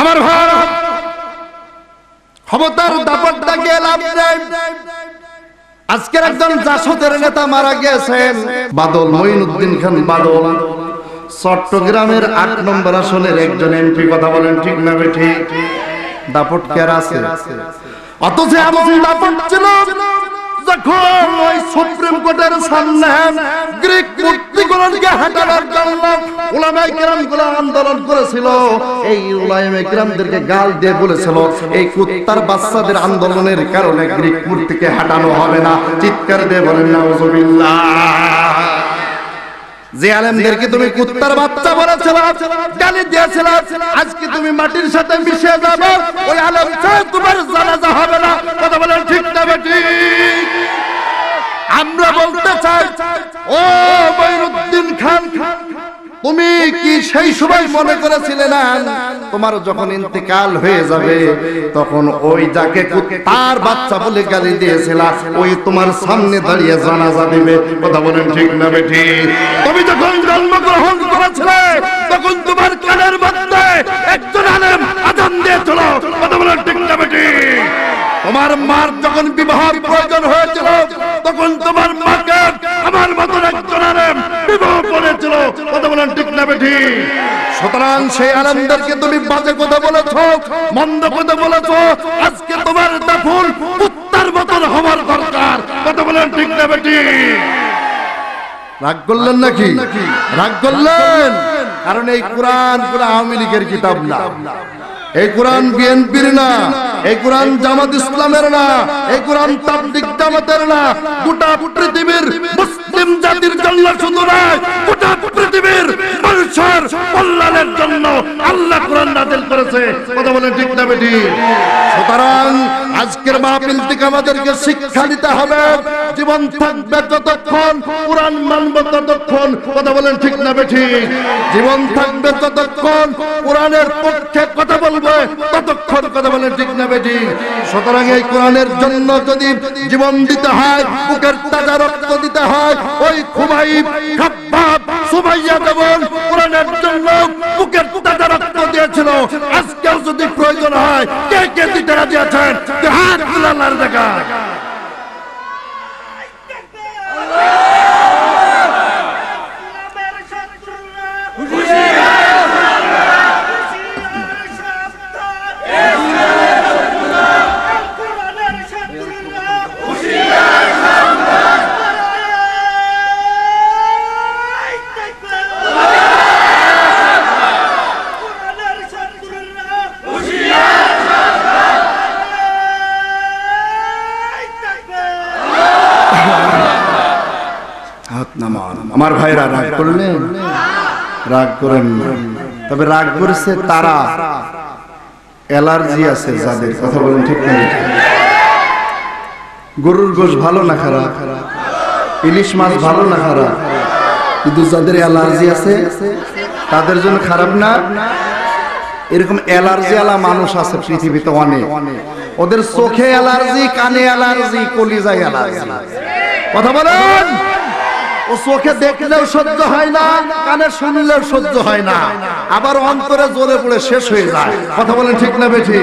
আমার ভাই, ক্ষমতার দাপটটা গেলাম আজকের একজন জাসদের নেতা মারা গিয়েছেন, বাদল মঈনুদ্দিন খান বাদল। চট্টগ্রামের আট নম্বর আসনের একজন এমপি, কথা বলেন ঠিক না বেঠি? দাপট কেরা আছে? অথচ এমন দাপট ছিল যখন ওই সুপ্রিম কোর্টের সামনে গ্রিক মূর্তিগুলোকে হাঁটানোর জন্য আন্দোলনের কারণে গ্রিক হবে না। চিৎকার দিয়ে বলেন তুমি কুত্তার বাচ্চা বলেছিল, গালি দিয়েছিল, আজকে তুমি মাটির সাথে মিশে যাবে, ওই আলেম তোমার জানাজা হবে না। কথা বলেন ঠিক না বেটি আমরা বলতে চাই, ও মঈনুদ্দিন খান তুমি কি সেই সময় মনে করেছিলে না? তোমার যখন ইন্তেকাল হয়ে যাবে তখন ওই যাকে তার বাচ্চা বলে গালি দিয়েছিল ওই তোমার সামনে দাঁড়িয়ে জানাজা দিবে। কথা বলেন ঠিক না বেটি তুমি যখন জন্মগ্রহণ করেছিলে তখন তোমার কানের মধ্যে একজন আলেম আজান দিয়েছিল। কথা বলেন ঠিক না বেটি তোমার মার যখন বিবাহ প্রয়োজন হয়েছিল তখন তোমার মাকে আমার মতন একজন আলেম বিবাহ করেছিল। কথা বলেন ঠিক না বেঠি? সুতরাং সেই আলেমদেরকে তুমি বাজে কথা বলেছ, মন্দ কথা বলেছ। আজকে তোমার দাফন কুত্তার মতন হওয়ার দরকার। কথা বলেন ঠিক না বেঠি? রাগ করলেন নাকি? রাগ করলেন? কারণ এই কোরআন কোন আওয়ামী লীগের কিতাব না। এই কোরআন বিএনপির না। এই কোরআন জামাত ইসলামের না, এই কোরআন তাবলিগ জামাতের না, গোটা পৃথিবীর মুসলিম জাতির জন্য শুধু নয়, গোটা পৃথিবীর মানুষের কল্যাণের জন্য আল্লাহ কোরআন নাযিল করেছে। কথা বলেন ঠিক না বেটি সুতরাং আজকের মাহফিল থেকে আমাদেরকে শিক্ষা দিতে হবে। জীবন থাকবে যতক্ষণ, কোরআন মানব ততক্ষণ। কথা বলেন ঠিক না বেঠি? জীবন থাকবে ততক্ষণ কোরআনের পক্ষে কথা বলবে ততক্ষণ। কথা বলেন ঠিক না বেঠি? সুতরাং এই কোরআনের জন্য যদি জীবন দিতে হয়, বুকের তাজা রক্ত দিতে হয়, ওই খুবাই খাব্বাব সুমাইয়া যেমন কোরআনের জন্য দিয়েছিল। আজকেও যদি প্রয়োজন হয় কে কে রাজি আছেন হাত তুলার দেখা। আমার ভাইরা রাগ করলেন? রাগ করেন তবে রাগ করেছে তারা। অ্যালার্জি আছে যাদের, কথা বলেন ঠিক না। গরুর গোশ ভালো না খারাপ? ইলিশ মাছ ভালো না খারাপ? কিন্তু যাদের অ্যালার্জি আছে, তাদের জন্য খারাপ না? এরকম অ্যালার্জি আলা মানুষ আছে পৃথিবীতে অনেক। ওদের চোখে অ্যালার্জি, কানে অ্যালার্জি, কলিজায় অ্যালার্জি। কথা বলেন? ও চোখে দেখলেও সহ্য হয় না, কানে শুনলেও সহ্য হয় না। আবার অন্তরে জোরে পড়ে শেষ হয়ে যায়। কথা বলেন ঠিক না বেঠি